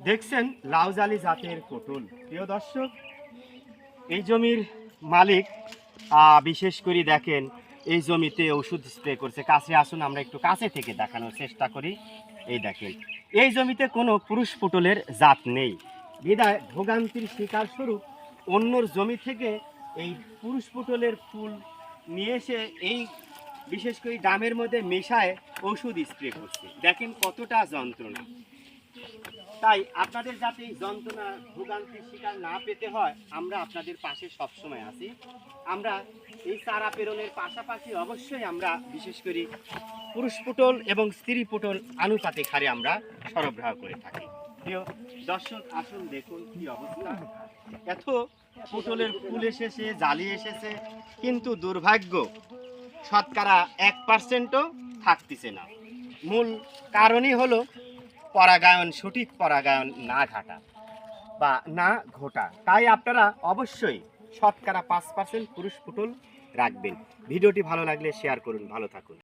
দেখছেন লাউজালি জাতের পটল। প্রিয় দর্শক, এই জমির মালিক বিশেষ করে দেখেন এই জমিতে ওষুধ স্প্রে করছে। কাছে আসুন, আমরা একটু কাছে থেকে দেখানোর চেষ্টা করি। এই দেখেন, এই জমিতে কোনো পুরুষ পটলের জাত নেই। বিদায়, ভোগান্তির শিকার স্বরূপ অন্যর জমি থেকে এই পুরুষ পটলের ফুল নিয়ে এসে এই বিশেষ করে ডামের মধ্যে মেশায় ওষুধ স্প্রে করছে। দেখেন কতটা যন্ত্রণা। তাই আপনাদের যাতে যন্ত্রণা ভোগান্তির শিকার না পেতে হয়, আমরা আপনাদের পাশে সবসময় আছি। আমরা এই চারা প্রেরণের পাশাপাশি অবশ্যই আমরা, বিশেষ করে পুরুষ পটল এবং স্ত্রী পটল আনুপাতিক হারে আমরা সরবরাহ করে থাকি। প্রিয় দর্শক, আসুন দেখুন কি অবস্থা। এত পটলের ফুল এসেছে, জালি এসেছে, কিন্তু দুর্ভাগ্য, শতকরা এক পার্সেন্টও থাকতেছে না। মূল কারণই হলো পরাগায়ন, সঠিক পরাগায়ন না ঘাটা বা না ঘোটা। তাই আপনারা অবশ্যই শতকরা পাঁচ পার্সেন্ট পুরুষ পুটল রাখবেন। ভিডিওটি ভালো লাগলে শেয়ার করুন। ভালো থাকুন।